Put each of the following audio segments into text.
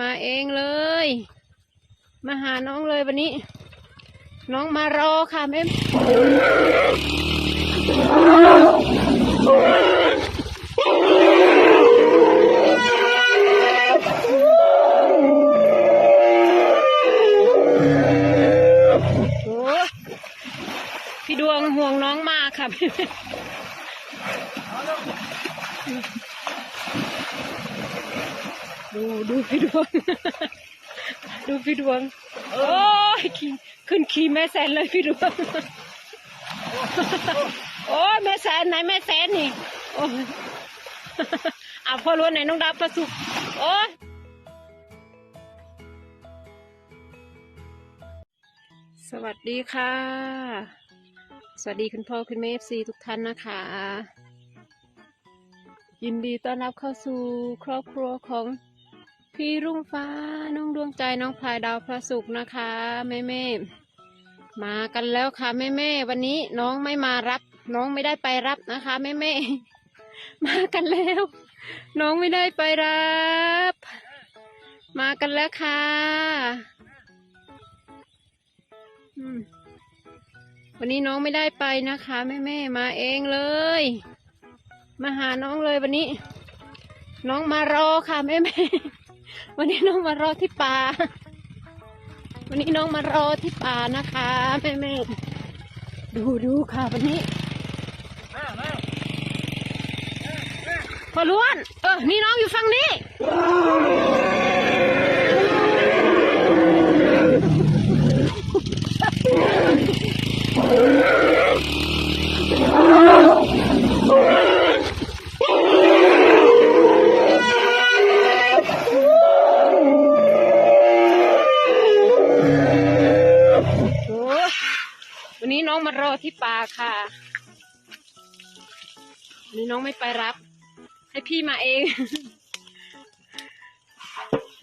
มาเองเลย มาหาน้องเลยวันนี้ น้องมารอค่ะแม่พี่ดวงห่วงน้องมากค่ะ ดูพี่ดวง ดูพี่ดวง โอ้ยขี่ขึ้นขี่แม่แสนเลยพี่ดวง โอ้แม่แสนไหนแม่แสนนี่โอ้ยอะพ่อรู้ไหนน้องดาวประสุกโอ้สวัสดีค่ะ สวัสดีคุณพ่อคุณแม่เอฟซีทุกท่านนะคะ ยินดีต้อนรับเข้าสู่ครอบครัวของ พี่รุ่งฟ้า น้องดวงใจน้องพลายดาวพระสุขนะคะแม่แม่มากันแล้วค่ะแม่แม่วันนี้น้องไม่มารับ น้องไม่ได้ไปรับนะคะแม่แม่มากันแล้ว น้องไม่ได้ไปรับ มากันแล้วค่ะวันนี้น้องไม่ได้ไปนะคะแม่แม่มาเองเลย มาหาน้องเลยวันนี้ น้องมารอค่ะแม่แม่ วันนี้น้องมารอที่ป่า วันนี้น้องมารอที่ป่านะคะแม่แม่ดูดูค่ะวันนี้พอล้วน เออนี่น้องอยู่ฝั่งนี้ องมารอที่ป่าค่ะนนี้น้องไม่ไปรับ ให้พี่มาเอง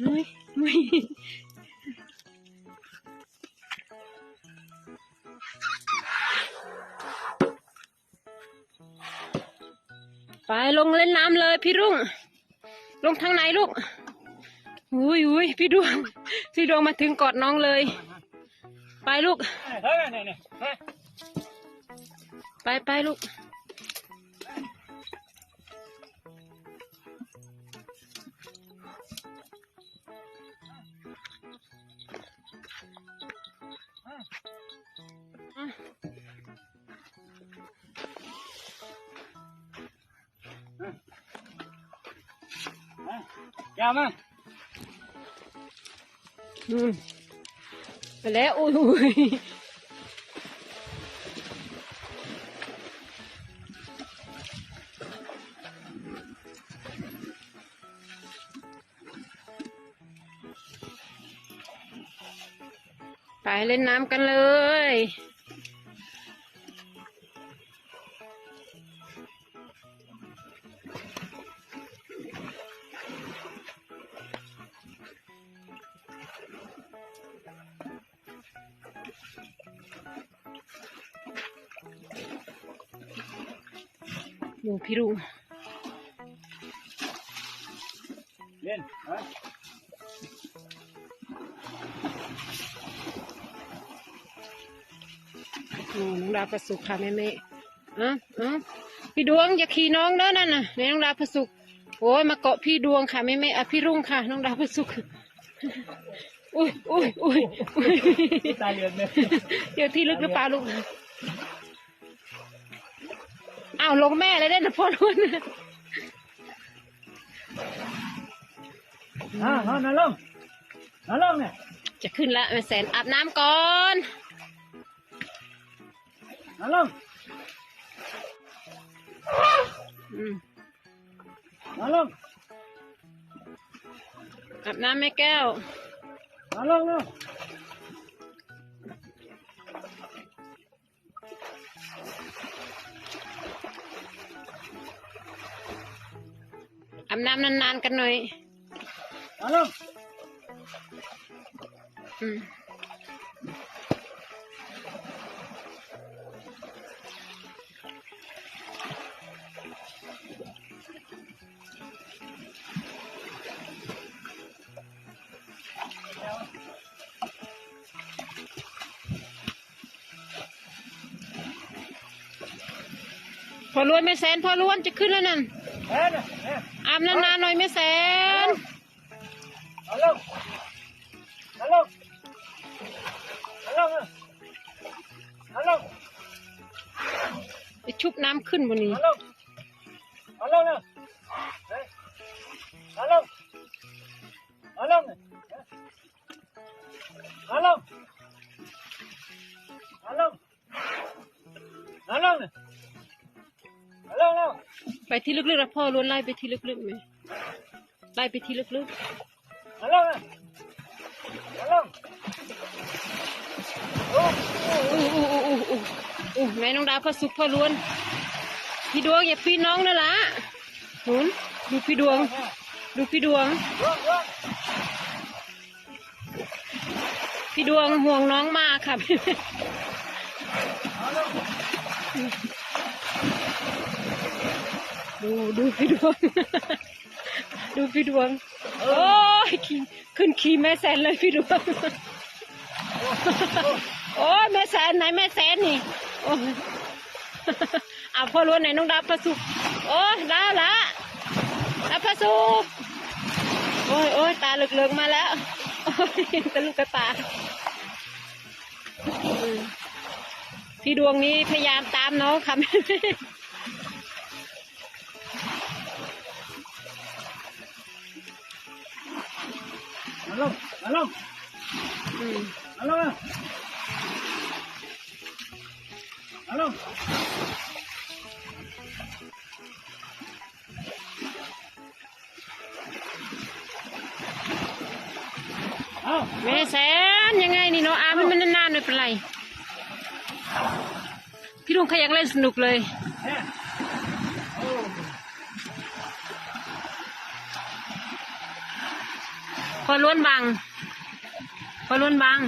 ไม่ไม่ไปลงเล่นน้ำเลยพี่รุ่ง ลงทางไหนลูกอุ้ยอุ้ยพี่ดวง พี่ดวงมาถึงกอดน้องเลย ไปลูกเฮ้ยนี่นี่เฮ้ย ไปไปลูก ยาวมากอืมไปแล้วอุ้ย ไปเล่นน้ำกันเลย ดูพี่รุงเล่นฮ้ย น้องดาวประสุกค่ะแม่แม่อะอะพี่ดวงอย่าขี่น้องเด้อนั่นน่ะในน้องดาวประสุกโอ้ยมาเกาะพี่ดวงค่ะแม่แม่อะพี่รุ่งค่ะ น้องดาวประสุกอุ้ยอุ้ยอุ้ยอุ้ยตายเลือนเลยเดี๋ยวที่ลึกหรือเปล่าลูกอ้าวลงแม่เลยได้นะพ่อล้วนอ่าเอานอนลงนอนลงเนี่ยจะขึ้นละแม่แสนอาบน้ำก่อน นอนลงอืมนอนลงอาบน้ำ แม่แก้วนอรวยนอนลงอืมพอล้วนแม่แสนพอล้วนจะขึ้นแล้วนั่นอาบนานๆหน่อยแม่แสนเอาลงเอาลงเอาลงนะเอาลงไปชุบน้ำขึ้นบนนี้เอาลงเอาลงนะเฮ้ยเอาลงเอาลงนะเอาลงเอาลงเอาลง เอาลงแล้วไปที่ลึกๆแล้วพ่อล้วนไล่ไปที่ลึกๆไหมไล่ไปที่ลึกเอาลงนะเอาลงโอ้ๆอู้อู้อู้อู้อู้อู้แม่น้องดาวพอสุกพอล้วน พี่ดวงอย่าปีนน้องนะล่ะหนุนดูพี่ดวง ดูพี่ดวงร่วงร่วง พี่ดวงห่วงน้องมากค่ะเอาลง ดูดูพี่ดวง ดูพี่ดวง โอ้ยขี่ขึ้นขี่แม่แสนเลยพี่ดวง โอ้ยแม่แสนไหนแม่แสนนี่โอ้ยเอาพ่อล้วนไหนน้องดาวประสุกโอ้ยดาวละดาวประสุกโอ้ยโอ้ยตาเหลือกๆมาแล้วโอ้ยตะลุกกระตาพี่ดวงนี้พยายามตามน้องค่ะ เอาลงเอาแม่แสนยังไงนี่เนาะอามันมันนานๆไม่เป็นไร พี่ดวงเขายังเล่นสนุกเลยแม่โอ้พอล้วนบางพอล้วนบาง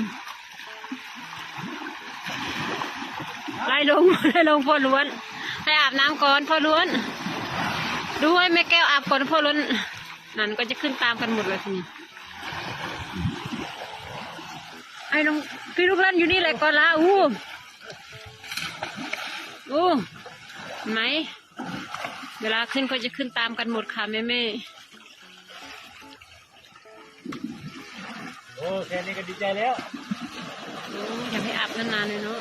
ไล่ลงไล่ลงพอล้วนให้อาบน้ำก่อนพอล้วนดูให้แม่แก้วอาบก่อนพอล้วนนั่นก็จะขึ้นตามกันหมดเลยทีนี้ไอ้ลงพี่ลูกเล่นอยู่นี่แหละก่อนละอู้อู้เห็นไหมเวลาขึ้นก็จะขึ้นตามกันหมดค่ะแม่แม่โอ้แค่นี้ก็ดีใจแล้วโอ้อยากให้อาบนานๆเลยเนาะ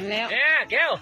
หันแล้ว เอ๊ะแก้ว